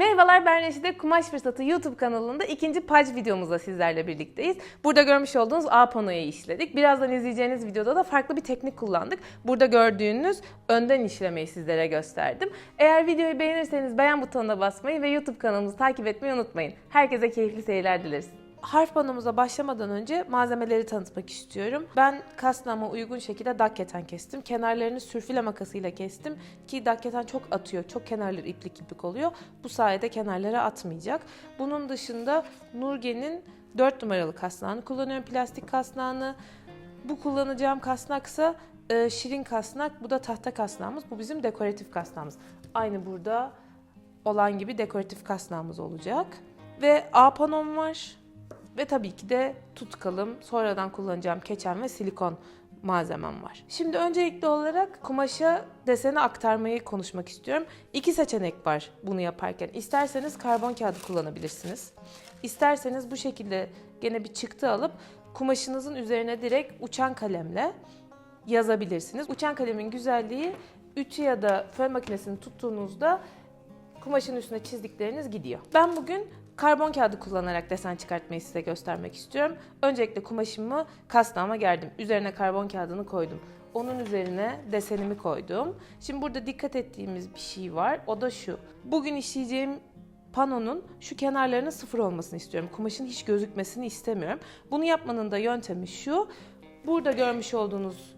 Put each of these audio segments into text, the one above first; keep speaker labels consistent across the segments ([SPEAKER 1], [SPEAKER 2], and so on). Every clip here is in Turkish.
[SPEAKER 1] Merhabalar ben Reşide Kumaş Fırsatı YouTube kanalında ikinci paç videomuzla sizlerle birlikteyiz. Burada görmüş olduğunuz A panoyu işledik. Birazdan izleyeceğiniz videoda da farklı bir teknik kullandık. Burada gördüğünüz önden işlemeyi sizlere gösterdim. Eğer videoyu beğenirseniz beğen butonuna basmayı ve YouTube kanalımızı takip etmeyi unutmayın. Herkese keyifli seyirler dileriz. Harf panomuza başlamadan önce malzemeleri tanıtmak istiyorum. Ben kasnama uygun şekilde dakketen kestim. Kenarlarını sürfile makasıyla kestim ki dakketen çok atıyor. Çok kenarları iplik iplik oluyor. Bu sayede kenarlara atmayacak. Bunun dışında Nurgen'in 4 numaralı kasnağını kullanıyorum. Plastik kasnağını. Bu kullanacağım kasnaksa e, şirin kasnak. Bu da tahta kasnağımız. Bu bizim dekoratif kasnağımız. Aynı burada olan gibi dekoratif kasnağımız olacak. Ve A panom var. Ve tabii ki de tutkalım, sonradan kullanacağım keçen ve silikon malzemem var. Şimdi öncelikli olarak kumaşa deseni aktarmayı konuşmak istiyorum. İki seçenek var bunu yaparken. İsterseniz karbon kağıdı kullanabilirsiniz. İsterseniz bu şekilde gene bir çıktı alıp kumaşınızın üzerine direkt uçan kalemle yazabilirsiniz. Uçan kalemin güzelliği ütü ya da fön makinesini tuttuğunuzda kumaşın üstüne çizdikleriniz gidiyor. Ben bugün karbon kağıdı kullanarak desen çıkartmayı size göstermek istiyorum. Öncelikle kumaşımı kasnağıma gerdim. Üzerine karbon kağıdını koydum. Onun üzerine desenimi koydum. Şimdi burada dikkat ettiğimiz bir şey var. O da şu. Bugün işleyeceğim panonun şu kenarlarının sıfır olmasını istiyorum. Kumaşın hiç gözükmesini istemiyorum. Bunu yapmanın da yöntemi şu. Burada görmüş olduğunuz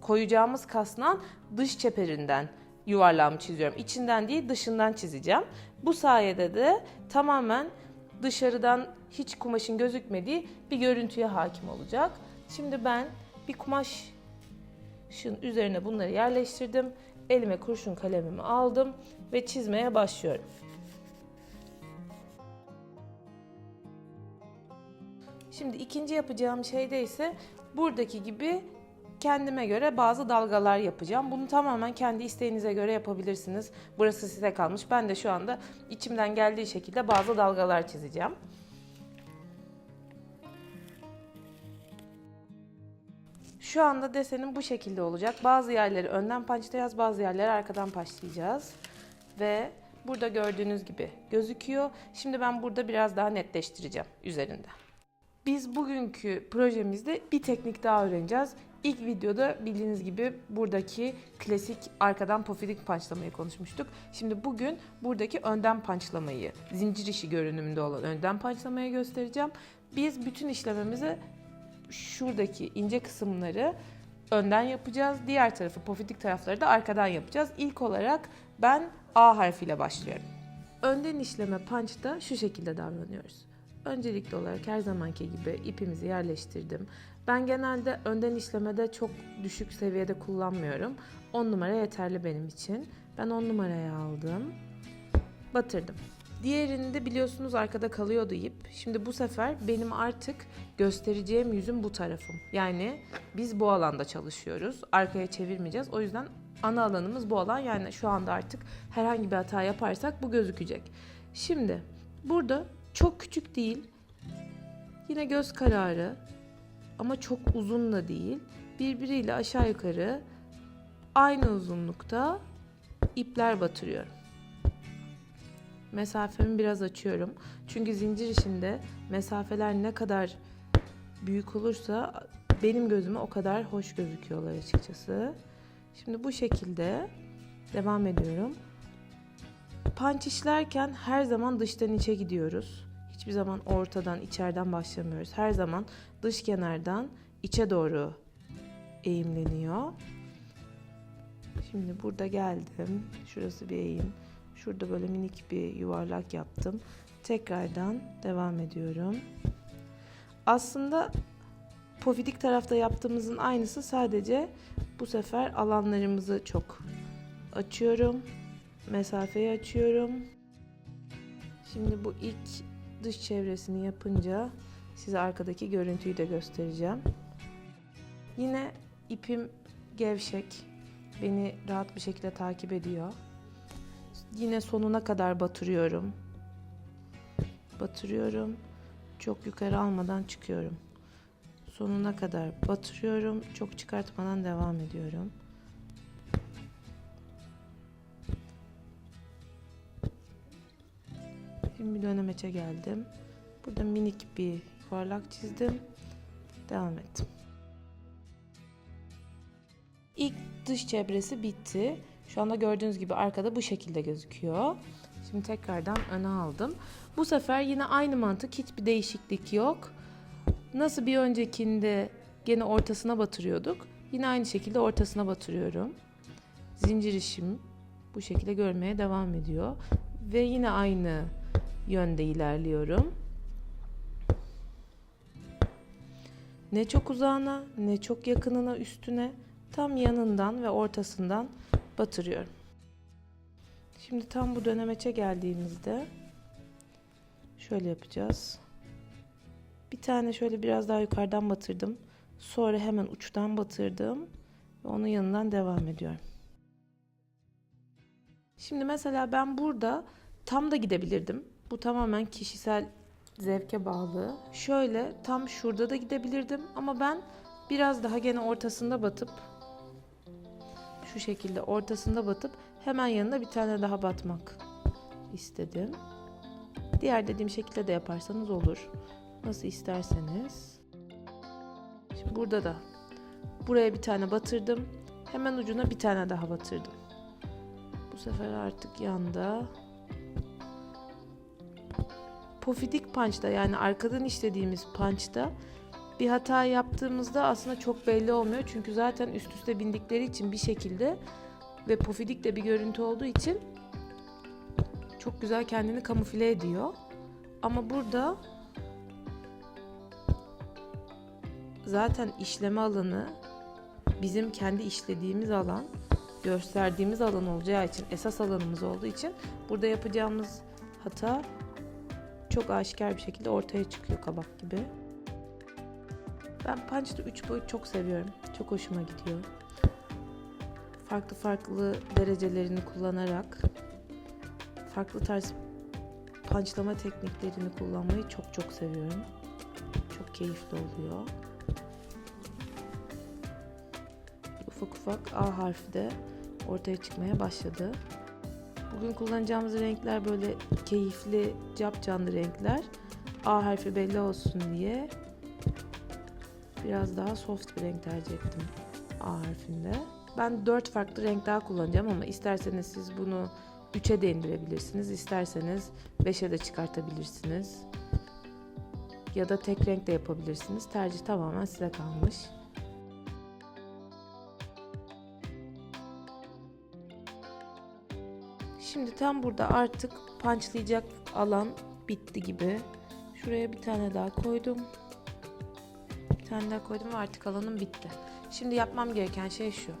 [SPEAKER 1] koyacağımız kasnağın dış çeperinden yuvarlağımı çiziyorum. İçinden değil dışından çizeceğim. Bu sayede de tamamen dışarıdan hiç kumaşın gözükmediği bir görüntüye hakim olacak. Şimdi ben bir kumaşın üzerine bunları yerleştirdim. Elime kurşun kalemimi aldım ve çizmeye başlıyorum. Şimdi ikinci yapacağım şeyde ise buradaki gibi kendime göre bazı dalgalar yapacağım. Bunu tamamen kendi isteğinize göre yapabilirsiniz. Burası size kalmış. Ben de şu anda içimden geldiği şekilde bazı dalgalar çizeceğim. Şu anda desenim bu şekilde olacak. Bazı yerleri önden paçlayacağız, bazı yerleri arkadan paçlayacağız. Ve burada gördüğünüz gibi gözüküyor. Şimdi ben burada biraz daha netleştireceğim üzerinde. Biz bugünkü projemizde bir teknik daha öğreneceğiz. İlk videoda bildiğiniz gibi buradaki klasik arkadan pofidik pançlamayı konuşmuştuk. Şimdi bugün buradaki önden pançlamayı, zincir işi görünümünde olan önden pançlamayı göstereceğim. Biz bütün işlememizi şuradaki ince kısımları önden yapacağız. Diğer tarafı pofidik tarafları da arkadan yapacağız. İlk olarak ben A harfiyle başlıyorum. Önden işleme punch'ta şu şekilde davranıyoruz. Öncelikli olarak her zamanki gibi ipimizi yerleştirdim. Ben genelde önden işlemede çok düşük seviyede kullanmıyorum. 10 numara yeterli benim için. Ben 10 numaraya aldım. Batırdım. Diğerinde biliyorsunuz arkada kalıyordu ip. Şimdi bu sefer benim artık göstereceğim yüzüm bu tarafım. Yani biz bu alanda çalışıyoruz. Arkaya çevirmeyeceğiz. O yüzden ana alanımız bu alan. Yani şu anda artık herhangi bir hata yaparsak bu gözükecek. Şimdi burada çok küçük değil. Yine göz kararı ama çok uzun da değil. Birbiriyle aşağı yukarı aynı uzunlukta ipler batırıyorum. Mesafemi biraz açıyorum. Çünkü zincir işinde mesafeler ne kadar büyük olursa benim gözüme o kadar hoş gözüküyorlar açıkçası. Şimdi bu şekilde devam ediyorum. Punch işlerken her zaman dıştan içe gidiyoruz. Hiçbir zaman ortadan, içeriden başlamıyoruz. Her zaman dış kenardan içe doğru eğimleniyor. Şimdi burada geldim. Şurası bir eğim. Şurada böyle minik bir yuvarlak yaptım. Tekrardan devam ediyorum. Aslında pofidik tarafta yaptığımızın aynısı sadece bu sefer alanlarımızı çok açıyorum. Mesafeyi açıyorum. Şimdi bu ilk dış çevresini yapınca size arkadaki görüntüyü de göstereceğim. Yine ipim gevşek. Beni rahat bir şekilde takip ediyor. Yine sonuna kadar batırıyorum. Batırıyorum. Çok yukarı almadan çıkıyorum. Sonuna kadar batırıyorum. Çok çıkartmadan devam ediyorum. Dönemeçe geldim. Burada minik bir yuvarlak çizdim. Devam ettim. İlk dış çevresi bitti. Şu anda gördüğünüz gibi arkada bu şekilde gözüküyor. Şimdi tekrardan öne aldım. Bu sefer yine aynı mantık, hiçbir değişiklik yok. Nasıl bir öncekinde gene ortasına batırıyorduk. Yine aynı şekilde ortasına batırıyorum. Zincir işim bu şekilde görmeye devam ediyor. Ve yine aynı yönde ilerliyorum. Ne çok uzağına ne çok yakınına üstüne tam yanından ve ortasından batırıyorum. Şimdi tam bu dönemeçe geldiğimizde şöyle yapacağız. Bir tane şöyle biraz daha yukarıdan batırdım. Sonra hemen uçtan batırdım ve onun yanından devam ediyorum. Şimdi mesela ben burada tam da gidebilirdim. Bu tamamen kişisel zevke bağlı. Şöyle tam şurada da gidebilirdim ama ben biraz daha gene ortasında batıp şu şekilde ortasında batıp hemen yanına bir tane daha batmak istedim. Diğer dediğim şekilde de yaparsanız olur. Nasıl isterseniz. Şimdi burada da buraya bir tane batırdım. Hemen ucuna bir tane daha batırdım. Bu sefer artık yanda pofidik punch'ta yani arkadan işlediğimiz punch'ta bir hata yaptığımızda aslında çok belli olmuyor. Çünkü zaten üst üste bindikleri için bir şekilde ve pofidik de bir görüntü olduğu için çok güzel kendini kamufle ediyor. Ama burada zaten işleme alanı bizim kendi işlediğimiz alan, gösterdiğimiz alan olacağı için, esas alanımız olduğu için burada yapacağımız hata çok aşikar bir şekilde ortaya çıkıyor kabak gibi. Ben punch'ta 3 boyut çok seviyorum. Çok hoşuma gidiyor. Farklı farklı derecelerini kullanarak farklı tarz punchlama tekniklerini kullanmayı çok çok seviyorum. Çok keyifli oluyor. Ufak ufak A harfi de ortaya çıkmaya başladı. Bugün kullanacağımız renkler böyle keyifli, cap canlı renkler. A harfi belli olsun diye biraz daha soft bir renk tercih ettim A harfinde. Ben 4 farklı renk daha kullanacağım ama isterseniz siz bunu 3'e de indirebilirsiniz. İsterseniz 5'e de çıkartabilirsiniz. Ya da tek renk de yapabilirsiniz. Tercih tamamen size kalmış. Şimdi tam burada artık punchlayacak alan bitti gibi. Şuraya bir tane daha koydum. Bir tane daha koydum ve artık alanım bitti. Şimdi yapmam gereken şey şu.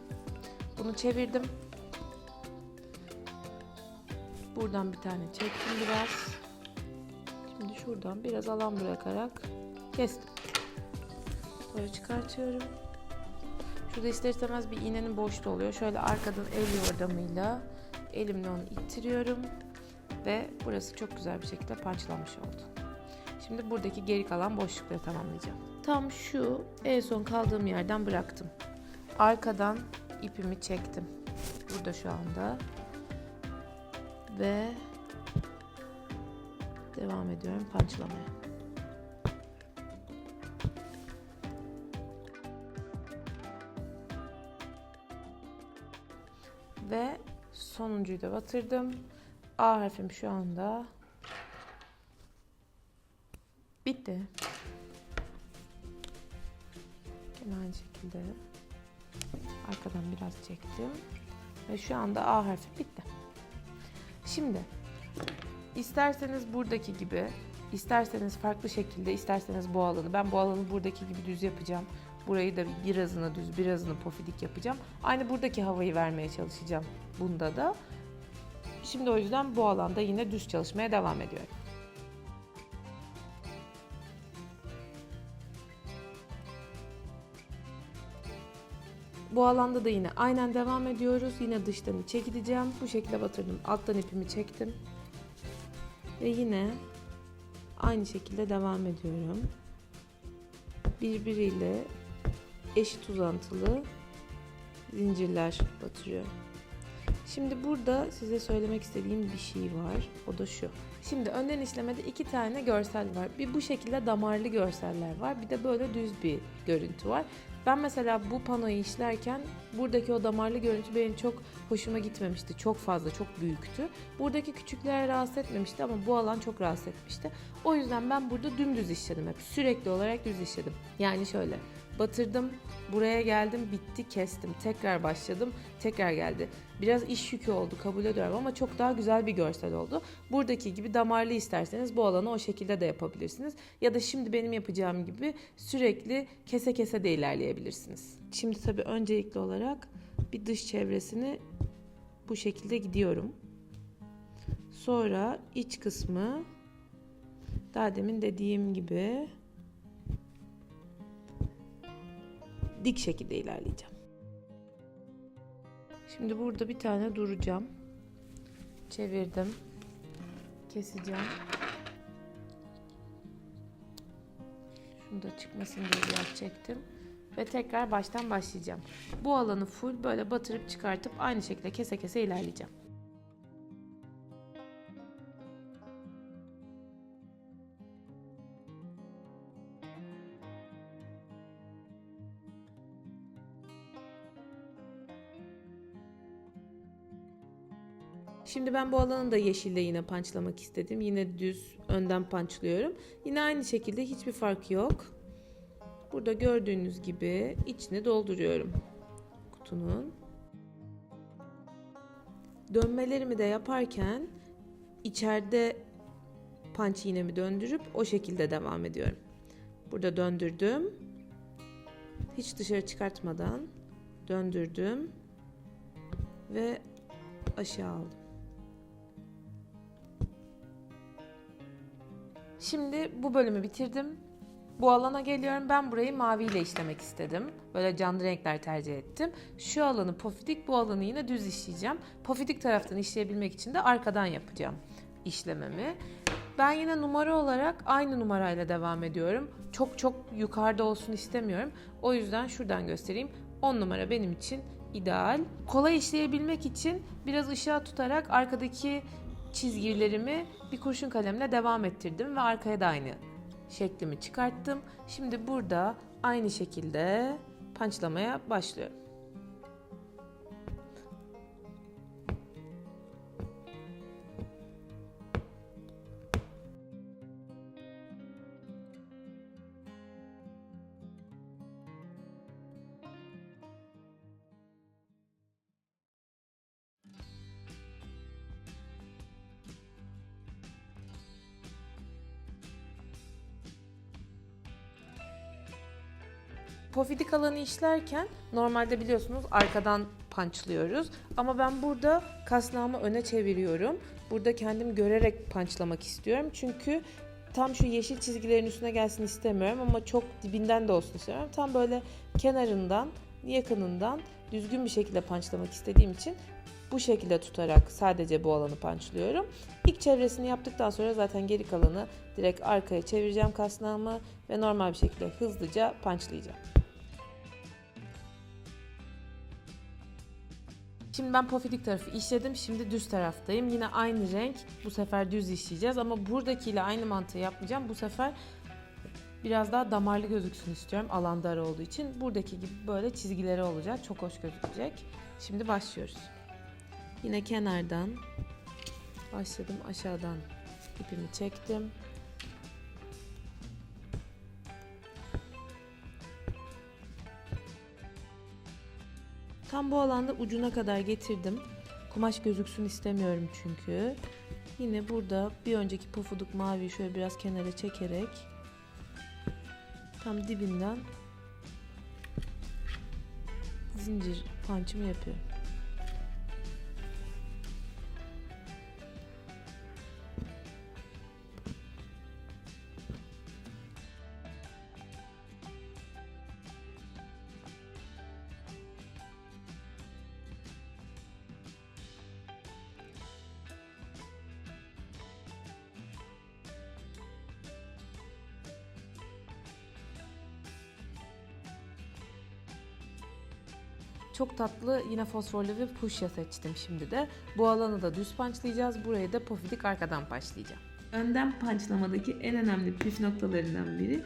[SPEAKER 1] Bunu çevirdim. Buradan bir tane çektim biraz. Şimdi şuradan biraz alan bırakarak kestim. Böyle çıkartıyorum. Şurada ister istemez bir iğnenin boşluğu oluyor. Şöyle arkadan el yordamıyla elimle onu ittiriyorum ve burası çok güzel bir şekilde punchlanmış oldu. Şimdi buradaki geri kalan boşlukları tamamlayacağım. Tam şu en son kaldığım yerden bıraktım. Arkadan ipimi çektim. Burada şu anda. Ve devam ediyorum punchlamaya. Sonuncuyu da batırdım. A harfim şu anda bitti. Yine aynı şekilde arkadan biraz çektim. Ve şu anda A harfi bitti. Şimdi isterseniz buradaki gibi, isterseniz farklı şekilde, isterseniz bu alanı. Ben bu alanı buradaki gibi düz yapacağım. Burayı da birazını düz, birazını pofidik yapacağım. Aynı buradaki havayı vermeye çalışacağım bunda da. Şimdi o yüzden bu alanda yine düz çalışmaya devam ediyorum. Bu alanda da yine aynen devam ediyoruz. Yine dıştan içe gideceğim. Bu şekilde batırdım. Alttan ipimi çektim. Ve yine aynı şekilde devam ediyorum. Birbiriyle eşit uzantılı zincirler batırıyorum. Şimdi burada size söylemek istediğim bir şey var. O da şu. Şimdi önden işlemede iki tane görsel var. Bir bu şekilde damarlı görseller var. Bir de böyle düz bir görüntü var. Ben mesela bu panoyu işlerken buradaki o damarlı görüntü benim çok hoşuma gitmemişti. Çok fazla, çok büyüktü. Buradaki küçükler rahatsız etmemişti ama bu alan çok rahatsız etmişti. O yüzden ben burada dümdüz işledim hep. Sürekli olarak düz işledim. Yani şöyle batırdım, buraya geldim, bitti, kestim. Tekrar başladım, tekrar geldi. Biraz iş yükü oldu kabul ediyorum ama çok daha güzel bir görsel oldu. Buradaki gibi damarlı isterseniz bu alanı o şekilde de yapabilirsiniz. Ya da şimdi benim yapacağım gibi sürekli kese kese de ilerleyebilirsiniz. Şimdi tabii öncelikli olarak bir dış çevresini bu şekilde gidiyorum. Sonra iç kısmı daha demin dediğim gibi dik şekilde ilerleyeceğim. Şimdi burada bir tane duracağım. Çevirdim. Keseceğim. Şunu da çıkmasın diye biraz çektim. Ve tekrar baştan başlayacağım. Bu alanı full böyle batırıp çıkartıp aynı şekilde kese kese ilerleyeceğim. Şimdi ben bu alanı da yeşille yine pançlamak istedim. Yine düz önden pançlıyorum. Yine aynı şekilde hiçbir fark yok. Burada gördüğünüz gibi içini dolduruyorum kutunun. Dönmelerimi de yaparken içeride panç iğnemi döndürüp o şekilde devam ediyorum. Burada döndürdüm. Hiç dışarı çıkartmadan döndürdüm ve aşağı aldım. Şimdi bu bölümü bitirdim. Bu alana geliyorum. Ben burayı maviyle işlemek istedim. Böyle canlı renkler tercih ettim. Şu alanı pofidik, bu alanı yine düz işleyeceğim. Pofidik taraftan işleyebilmek için de arkadan yapacağım işlememi. Ben yine numara olarak aynı numarayla devam ediyorum. Çok çok yukarıda olsun istemiyorum. O yüzden şuradan göstereyim. 10 numara benim için ideal. Kolay işleyebilmek için biraz ışığa tutarak arkadaki çizgilerimi bir kurşun kalemle devam ettirdim ve arkaya da aynı şeklimi çıkarttım. Şimdi burada aynı şekilde punchlamaya başlıyorum. Pofidik alanı işlerken normalde biliyorsunuz arkadan punçlıyoruz. Ama ben burada kasnağımı öne çeviriyorum. Burada kendim görerek punçlamak istiyorum. Çünkü tam şu yeşil çizgilerin üstüne gelsin istemiyorum ama çok dibinden de olsun istiyorum. Tam böyle kenarından, yakınından düzgün bir şekilde punçlamak istediğim için bu şekilde tutarak sadece bu alanı punchlıyorum. İlk çevresini yaptıktan sonra zaten geri kalanı direkt arkaya çevireceğim kasnağımı ve normal bir şekilde hızlıca punchlayacağım. Şimdi ben pofidik tarafı işledim. Şimdi düz taraftayım. Yine aynı renk. Bu sefer düz işleyeceğiz ama buradakiyle aynı mantığı yapmayacağım. Bu sefer biraz daha damarlı gözüksün istiyorum. Alan dar olduğu için. Buradaki gibi böyle çizgileri olacak. Çok hoş gözükecek. Şimdi başlıyoruz. Yine kenardan başladım. Aşağıdan ipimi çektim. Tam bu alanda ucuna kadar getirdim. Kumaş gözüksün istemiyorum çünkü. Yine burada bir önceki pufuduk mavi şöyle biraz kenara çekerek tam dibinden zincir punch'ımı yapıyorum. Çok tatlı yine fosforlu bir puşya seçtim şimdi de. Bu alanı da düz punchlayacağız. Burayı da pofidik arkadan punchlayacağım. Önden pançlamadaki en önemli püf noktalarından biri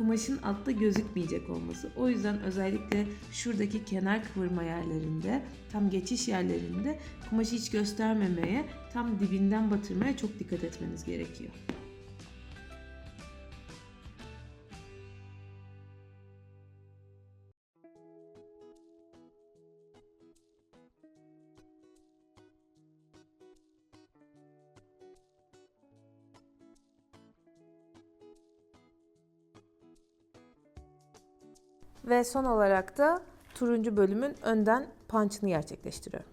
[SPEAKER 1] kumaşın altta gözükmeyecek olması. O yüzden özellikle şuradaki kenar kıvırma yerlerinde, tam geçiş yerlerinde kumaşı hiç göstermemeye, tam dibinden batırmaya çok dikkat etmeniz gerekiyor. Ve son olarak da turuncu bölümün önden punch'ını gerçekleştiriyorum.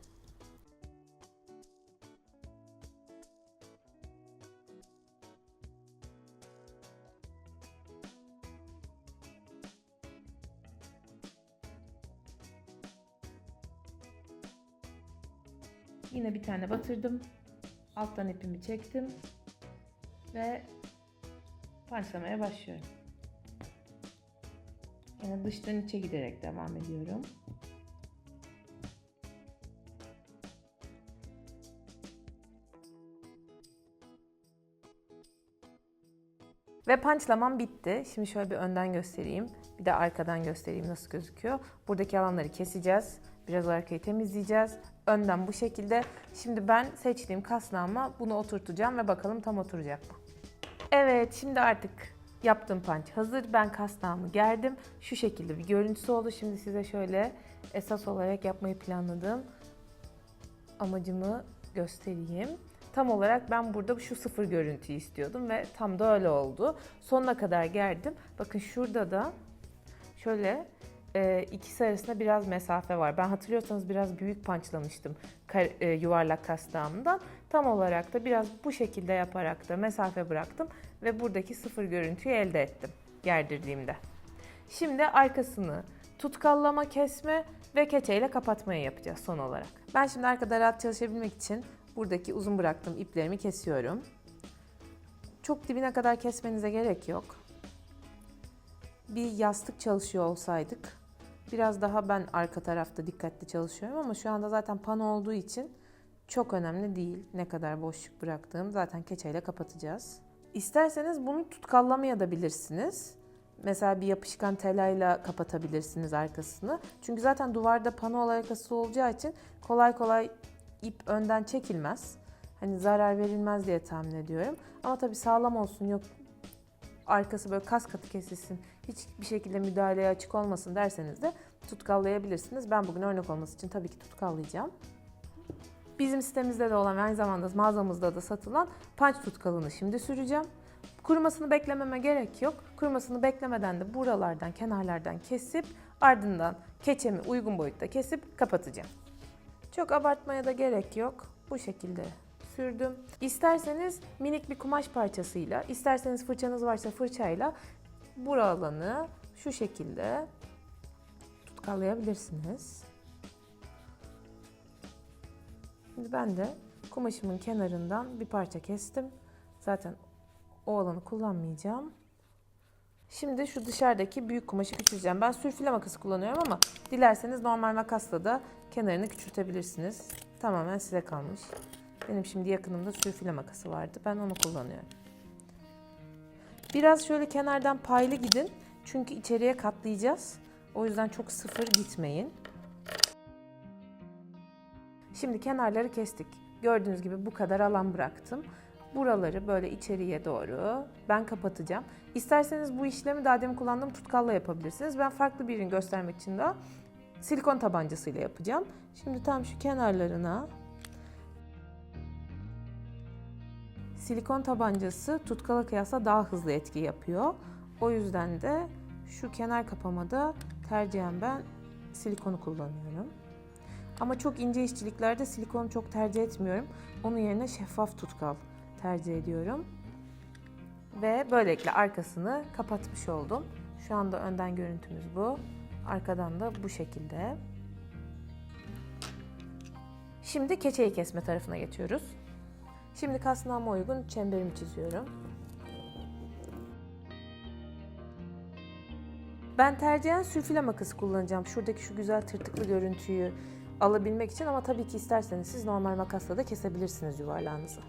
[SPEAKER 1] Yine bir tane batırdım. Alttan ipimi çektim. Ve punchlamaya başlıyorum. Yine dıştan içe giderek devam ediyorum. Ve punchlamam bitti. Şimdi şöyle bir önden göstereyim. Bir de arkadan göstereyim nasıl gözüküyor. Buradaki alanları keseceğiz. Biraz arkayı temizleyeceğiz. Önden bu şekilde. Şimdi ben seçtiğim kasnağıma bunu oturtacağım ve bakalım tam oturacak mı? Evet şimdi artık yaptığım punch hazır. Ben kasnağımı gerdim. Şu şekilde bir görüntüsü oldu. Şimdi size şöyle esas olarak yapmayı planladığım amacımı göstereyim. Tam olarak ben burada şu sıfır görüntüyü istiyordum ve tam da öyle oldu. Sonuna kadar gerdim. Bakın şurada da şöyle e, ikisi arasında biraz mesafe var. Ben hatırlıyorsanız biraz büyük punchlanmıştım kar- e, yuvarlak kasnağımdan. Tam olarak da biraz bu şekilde yaparak da mesafe bıraktım ve buradaki sıfır görüntüyü elde ettim gerdirdiğimde. Şimdi arkasını tutkallama, kesme ve keçeyle kapatmayı yapacağız son olarak. Ben şimdi arkada rahat çalışabilmek için buradaki uzun bıraktığım iplerimi kesiyorum. Çok dibine kadar kesmenize gerek yok. Bir yastık çalışıyor olsaydık biraz daha ben arka tarafta dikkatli çalışıyorum ama şu anda zaten pano olduğu için çok önemli değil ne kadar boşluk bıraktığım. Zaten keçeyle kapatacağız. İsterseniz bunu tutkallamaya da bilirsiniz. Mesela bir yapışkan telayla kapatabilirsiniz arkasını. Çünkü zaten duvarda pano olarak asılı olacağı için kolay kolay ip önden çekilmez. Hani zarar verilmez diye tahmin ediyorum. Ama tabii sağlam olsun yok arkası böyle kas katı kesilsin hiçbir şekilde müdahaleye açık olmasın derseniz de tutkallayabilirsiniz. Ben bugün örnek olması için tabii ki tutkallayacağım. Bizim sitemizde de olan aynı zamanda mağazamızda da satılan punch tutkalını şimdi süreceğim. Kurumasını beklememe gerek yok. Kurumasını beklemeden de buralardan, kenarlardan kesip ardından keçemi uygun boyutta kesip kapatacağım. Çok abartmaya da gerek yok. Bu şekilde sürdüm. İsterseniz minik bir kumaş parçasıyla, isterseniz fırçanız varsa fırçayla bura alanı şu şekilde tutkallayabilirsiniz. Şimdi ben de kumaşımın kenarından bir parça kestim. Zaten o alanı kullanmayacağım. Şimdi şu dışarıdaki büyük kumaşı küçülteceğim. Ben sürfile makası kullanıyorum ama dilerseniz normal makasla da kenarını küçültebilirsiniz. Tamamen size kalmış. Benim şimdi yakınımda sürfile makası vardı. Ben onu kullanıyorum. Biraz şöyle kenardan paylı gidin. Çünkü içeriye katlayacağız. O yüzden çok sıfır gitmeyin. Şimdi kenarları kestik. Gördüğünüz gibi bu kadar alan bıraktım. Buraları böyle içeriye doğru ben kapatacağım. İsterseniz bu işlemi daha demin kullandığım tutkalla yapabilirsiniz. Ben farklı bir ürün göstermek için de silikon tabancasıyla yapacağım. Şimdi tam şu kenarlarına silikon tabancası tutkala kıyasla daha hızlı etki yapıyor. O yüzden de şu kenar kapamada tercihen ben silikonu kullanıyorum. Ama çok ince işçiliklerde silikonu çok tercih etmiyorum. Onun yerine şeffaf tutkal tercih ediyorum. Ve böylelikle arkasını kapatmış oldum. Şu anda önden görüntümüz bu. Arkadan da bu şekilde. Şimdi keçeyi kesme tarafına geçiyoruz. Şimdi kasnağıma uygun çemberimi çiziyorum. Ben tercihen sülfile makası kullanacağım. Şuradaki şu güzel tırtıklı görüntüyü alabilmek için ama tabii ki isterseniz siz normal makasla da kesebilirsiniz yuvarlağınızı.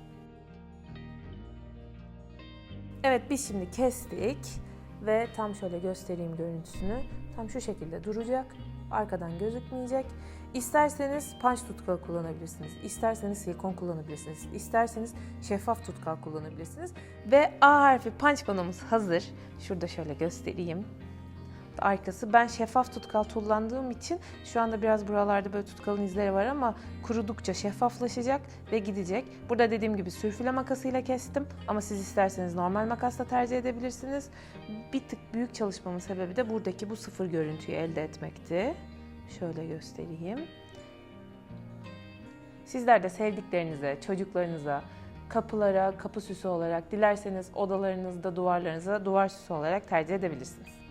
[SPEAKER 1] Evet biz şimdi kestik ve tam şöyle göstereyim görüntüsünü. Tam şu şekilde duracak. Arkadan gözükmeyecek. İsterseniz punch tutkal kullanabilirsiniz. İsterseniz silikon kullanabilirsiniz. İsterseniz şeffaf tutkal kullanabilirsiniz. Ve A harfi punch panomuz hazır. Şurada şöyle göstereyim. Arkası ben şeffaf tutkal kullandığım için şu anda biraz buralarda böyle tutkalın izleri var ama kurudukça şeffaflaşacak ve gidecek. Burada dediğim gibi sürfüle makasıyla kestim ama siz isterseniz normal makasla tercih edebilirsiniz. Bir tık büyük çalışmamın sebebi de buradaki bu sıfır görüntüyü elde etmekti. Şöyle göstereyim. Sizler de sevdiklerinize, çocuklarınıza, kapılara kapı süsü olarak, dilerseniz odalarınızda, duvarlarınıza duvar süsü olarak tercih edebilirsiniz.